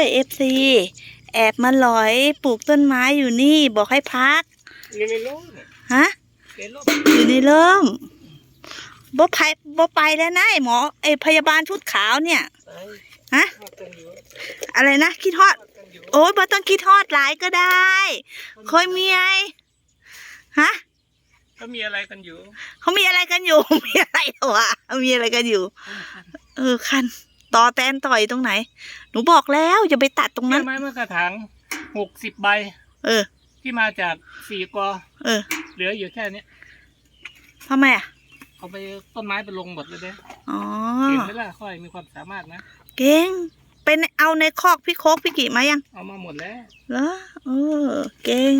ยเอฟซีแอบมาหลอยปลูกต้นไม้อยู่นี่บอกให้พักอยู่ในโลกเนี่ยฮะในโลกอยู่ในเริ่มบ่ไปบ่ไปแล้วนะไอ้หมอไอ้พยาบาลชุดขาวเนี่ยไปฮะทอดกันอยู่อะไรนะคิดทอดทอดกันอยู่โอ้ยบ่ต้องคิดทอดหลายก็ได้เคยมีไอฮะเขามีอะไรกันอยู่เขามีอะไรกันอยู่ มีอะไรเหรอวะมีอะไรกันอยู่ เออคัน ต่อแตนต่อยตรงไหน หนูบอกแล้วอย่าไปตัดตรงเชื่นั้อนไหมเมื่อกระถางหกสิบใบเออ ที่มาจากสี่กอเออเหลืออยู่แค่เนี้ยทำไมอะ เอาไปต้นไม้ไปลงหมดเลยเด้อ๋อเก่งไหมล่ะค่อยมีความสามารถนะ เก่ง เป็นเอาในคอกพี่โคกพี่กิมายังเอามาหมดแล้วเหรอเออ เก่ง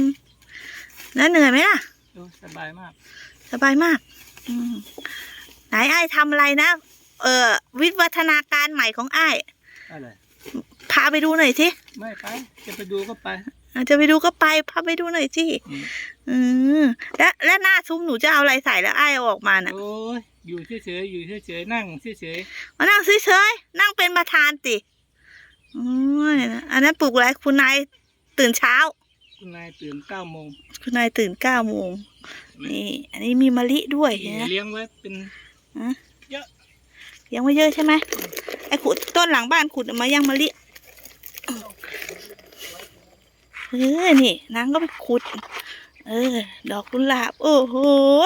แล้วเหนื่อยไหมล่ะ ดูสบายมาก สบายมาก อืมไหนไอ้ายทำอะไรนะ เออวิวัฒนาการใหม่ของไอ้ายอะไรพาไปดูหน่อยสิไม่ไปจะไปดูก็ไปอาจจะไปดูก็ไปพาไปดูหน่อยสิอืมอืมแล้วแล้วหน้าซุ้มหนูจะเอาอะไรใส่แล้วไอ้ายเอาออกมาน่ะโอ้ยอยู่เฉยๆอยู่เฉยๆนั่งเฉยมานั่งเฉยๆนั่งเป็นประธานติโอ้ยอันนั้นปลูกอะไรคุณนายตื่นเช้าๆคุณนายตื่นเก้าโมงคุณนายตื่นเก้าโมงนี่ อันนี้มีมะลิด้วยเห็นไหมเลี้ยงไว้เป็นเยังไม่เยอะใช่ไหมไอ้ขุดต้นหลังบ้านขุดมายังมะลิเออนี่นางก็ไปขุด เออ ดอกกุหลาบ โอ้โห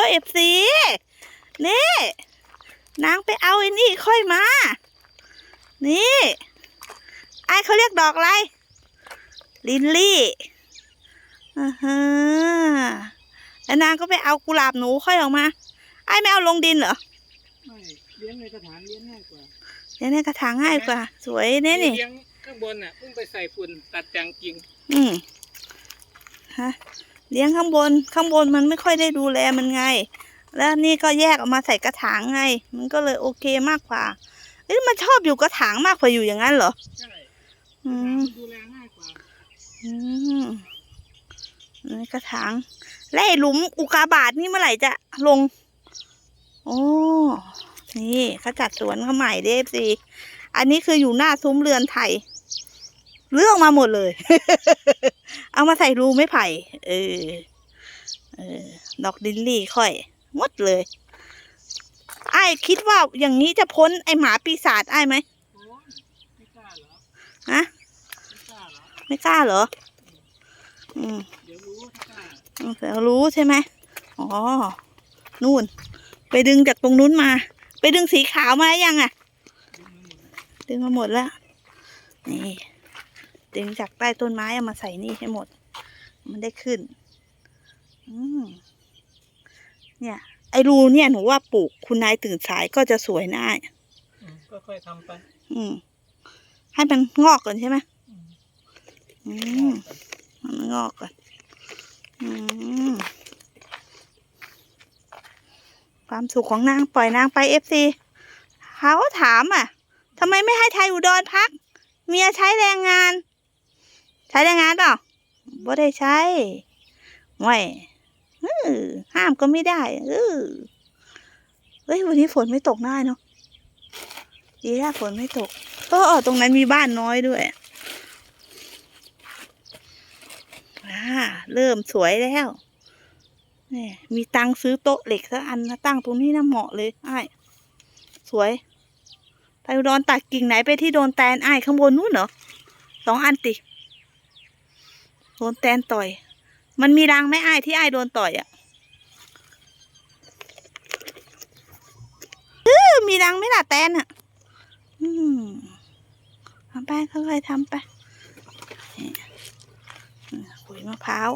เอฟซีนี่นางไปเอาไอ้นี่ค่อยมา นี่ไอ้เขาเรียกดอกอะไร ลินลี่อ่าฮะแล้วนางก็ไปเอากุหลาบหนูค่อยออกมา ไอ้ไม่เอาลงดินเหรอ เลี้ยงในกระถางเลี้ยงง่ายกว่าเดี๋ยวในกระถางง่ายกว่า สวยเนี่ยนี่เลี้ยงข้างบนน่ะเพิ่งไปใส่ฝุ่นตัดจางกิ่งอืมฮะเลี้ยงข้างบนข้างบนมันไม่ค่อยได้ดูแลมันไง แล้วนี่ก็แยกออกมาใส่กระถางไง มันก็เลยโอเคมากกว่าเอ้ยมันชอบอยู่กระถางมากกว่าอยู่อย่างนั้นเหรอใช่อืมดูแลง่ายกว่าอืมในกระถางและไอ้หลุมอุกาบาตนี่เมื่อไหร่จะลง โอ้ นี่เขาจัดสวนเขาใหม่เดฟซีอันนี้คืออยู่หน้าซุ้มเรือนไทย เลือกมาหมดเลย เอามาใส่รูไม่ไผ่ เออ เออ ดอกดินลี่ค่อยหมดเลย ไอ้ายคิดว่าอย่างนี้จะพ้นไอหมาปีศาจไอ้ายไหมโอ้ยไม่กล้าเหรอฮะไม่กล้าเหรอไม่กล้าเหรอ อืมเดี๋ยวรู้ถ้ากล้าอืมแต่รู้ใช่ไหม อ๋อ นู่น ไปดึงจากตรงนู้นมา ไปดึงสีขาวมายังอะ ดึงมาหมดแล้ว นี่ ดึงจากใต้ต้นไม้เอามาใส่นี่ให้หมด มันได้ขึ้น อืมเนี่ย ไอ้รูเนี่ยหนูว่าปลูกคุณนายตื่นสายก็จะสวยน่ายอืมก็ค่อยทำไป อืม ให้มันงอกก่อนใช่ไหมอืมอืมให้มันงอกก่อน อืม ความสุขของนางปล่อยนางไปเอฟซีเขาถามอะทำไมไม่ให้ไทยอุดรพัก เมียใช้แรงงาน ใช้แรงงานเปล่าบ่ได้ใช้ไม่ห้ามก็ไม่ได้เออเฮ้ยวันนี้ฝนไม่ตกได้เนาะดีแล้วฝนไม่ตกเออเออตรงนั้นมีบ้านน้อยด้วยอ่าเริ่มสวยแล้ว นี่มีตังซื้อโต๊ะเหล็กสักอันนะตั้งตรงนี้นะเหมาะเลยไอ้สวยไทยอุดรตัดกิ่งไหนไปที่โดนแตนไอ้ข้างบนนู้นเหรอสองอันติ โดนแตนต่อย มันมีรังไหมไอ้ที่ไอ้โดนต่อยอะ่ะเออมีรังไหมล่ะแตนอะ่ะ อืมทำไปค่อยๆทำไปนี่ปุ๋ยมะพร้าว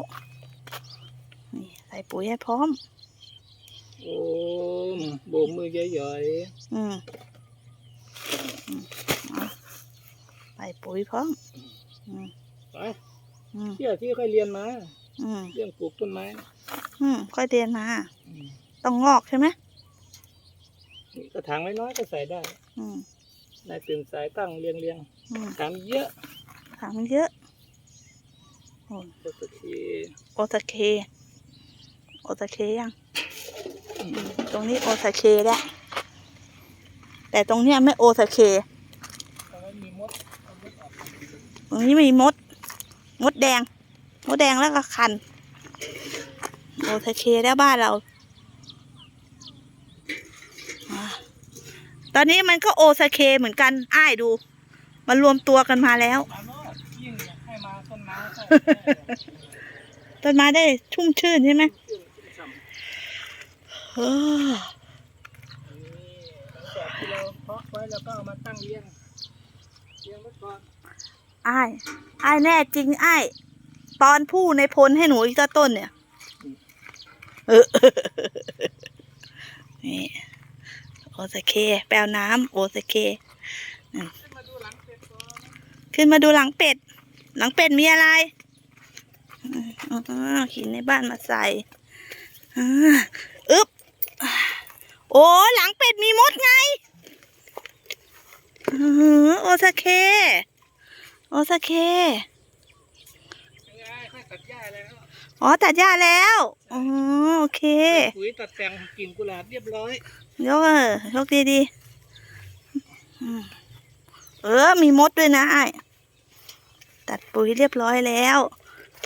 ส่ปุ๋ยให้พร้อม โอ้มโบกมือใหญ่อืมอืมเอาใส่ปุ๋ยพร้อม อืมๆไปอืมเชื่อที่ค่อยเรียนมาอืมเรื่องปลูกต้นไม้อืมค่อยเรียนมาอืมต้องงอกใช่ไหมนี่กระถางน้อยๆก็ใส่ได้อืมนายตื่นสายตั้งเรียงเรียงอืมๆถามเยอะถามมันเยอะโอ้ก็สักทีโอตาเค โอตาเคยังอืมตรงนี้โอตาเคแล้วแต่ตรงเนี้ยไม่โอตาเคเอาไว้มีมดเอามดออกโอรงนี้มีมด มดแดง มดแดงแล้วก็คัน โอทเคแล้วบ้านเราอ่าตอนนี้มันก็โอซาเคเหมือนกัน อ้ายดู มันรวมตัวกันมาแล้วมาโนดยิ่งอยากให้มาต้นไม้ก็ต้นไม้ได้ชุ่มชื่นใช่ไหมเออ นี่หลังจาก ที่เราเพาะไว้แล้วก็เอามาตั้งเลี้ยงเลี้ยงไว้ก่อนอ้ายอ้แน่จริงไอ้ตอนผู้ในพลให้หนูอีกสักต้นเนี่ยเออนี่โอซาเค แปลน้ำโอซาเคขึ้นมาดูหลังเป็ดขึ้นมาดูหลังเป็ด หลังเป็ดมีอะไรอ๋อหินในบ้านมาใส่อ่าอึ๊บ โอ้ หลังเป็ดมีมดไงอื้อหือโอ ซาเค โอซาเคยังไงค่อยตัดหญ้าแล้ว อ๋อ ตัดหญ้าแล้วอ๋อโอเคปุ๋ยตัดแต่งกิ่งกุหลาบเรียบร้อยยกเออยกดีดีๆอืมเออ มีมดด้วยนะไอ้ายตัดปุ๋ยเรียบร้อยแล้ว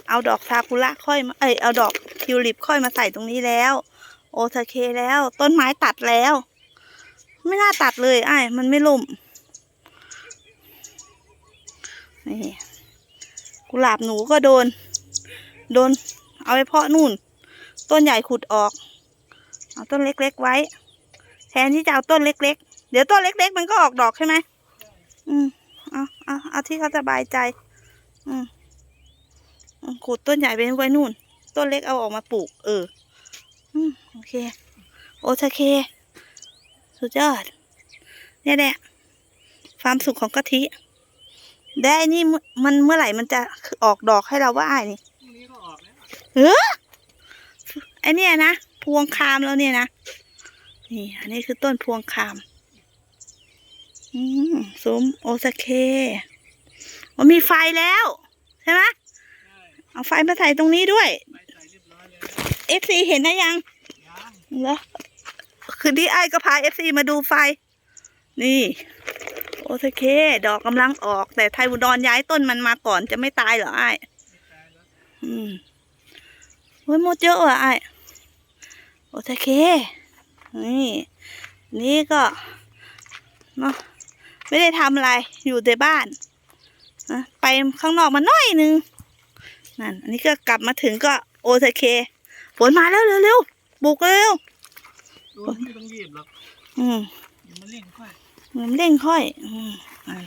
เอาดอกซากุระค่อยมา เอ้ย เอาดอกทิวลิปค่อยมาใส่ตรงนี้แล้ว โอทาเคแล้ว ต้นไม้ตัดแล้ว ไม่น่าตัดเลยไอ้ายมันไม่ล่ม นี่กุหลาบหนูก็โดน โดน เอาไปเพาะนู่น ต้นใหญ่ขุดออก เอาต้นเล็กๆไว้ แทนที่จะเอาต้นเล็ก ๆ เดี๋ยวต้นเล็ก ๆ มันก็ออกดอกใช่ไหมอืมเอาเอาเอาที่เขาสบายใจ อืมขุดต้นใหญ่ไปไว้นู่น ต้นเล็กเอาออกมาปลูก เออ อืมโอเค โอชเค สุดยอด เนี่ยแหละความสุขของกะทิ ได้ไอ้นี่มันมันเมื่อไหร่มันจะออกดอกให้เราว่าไอ้นี่พรุ่งนี้ก็ออกแล้วเออไอเนี่ยนะพวงคามแล้วเนี่ยนะนี่ อันนี้คือต้นพวงคาม อืมซุ้มโอซาเคมันมีไฟแล้ว ใช่ไหมใช่เอาไฟมาใส่ตรงนี้ด้วยไปใส่เรียบร้อยแล้วเอฟซีเห็นนะยัง ยังเหรอคืนที่ไอ้ายก็พาเอฟซีมาดูไฟ นี่ โอซาเค ดอกกำลังออก แต่ไทยอุดรย้ายต้นมันมาก่อนจะไม่ตายเหรอไอ้ายไม่ตายแล้วอืมโอ้ยหมดเยอะอะไอ้โอเคนี่ นี่ก็เนาะไม่ได้ทำอะไรอยู่แต่บ้านนะไปข้างนอกมาหน่อยนึงนั่นอันนี้ก็กลับมาถึงก็โอเคฝนมาแล้วเร็วๆบุกเร็วดูไม่ต้องรีบหรอกอืมอย่ามาเร่งค่อย มันเร่งค่อยอืมอะ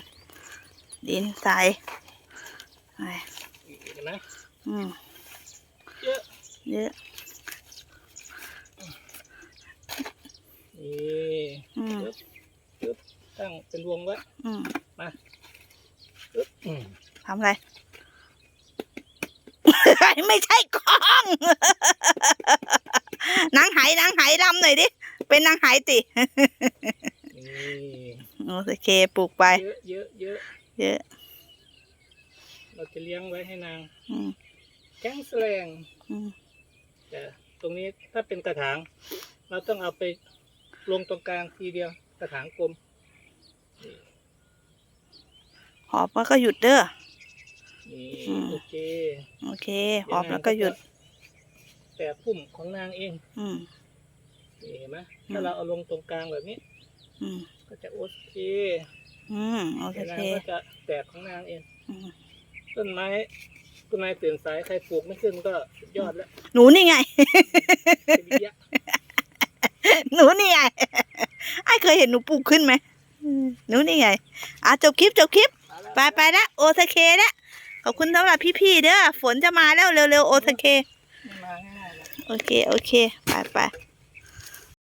ดินใส่ไปเห็นไหมอืมเยอะเยอะนี่อืมตั้งเป็นวงไว้อืมอึ๊บอืมทำอะไรไม่ใช่กล้องนางไหนางไหลำหน่อยดิ เป็นนางไหตินี่ โอเคปลูกไป เยอะเยอะเยอะเยอะ เราจะเลี้ยงไว้ให้นางอืมแก้งแสลงอืมแต่ตรงนี้ถ้าเป็นกระถาง เราต้องเอาไปลงตรงกลางทีเดียว กระถางกลม หอบแล้วก็หยุดเด้อ นี่อืม โอเคโอเค หอบแล้วก็หยุด แต่พุ่มของนางเองอืม นี่เห็นไหมอืม ถ้าเราเอาลงตรงกลางแบบนี้ อืม ก็จะโอเคอืมโอแต่นาเคงก็จะแตกของนางเอง อืมต้นไม้ต้นไม้ตื่นสายใครปลูกไม่ขึ้นก็สุดยอดแล้วหนูนี่ไง เป็นวิทยะหนูนี่ไง ไอ้เคยเห็นหนูปลูกขึ้นไหมอืมหนูนี่ไง อะจบคลิปจบคลิป ไปไปละโอซาเคละขอบคุณสำหรับพี่ๆเด้อฝนจะมาแล้วเร็วๆโอซาเคไม่มาง่ายๆหรอกโอเค โอเค ไปไป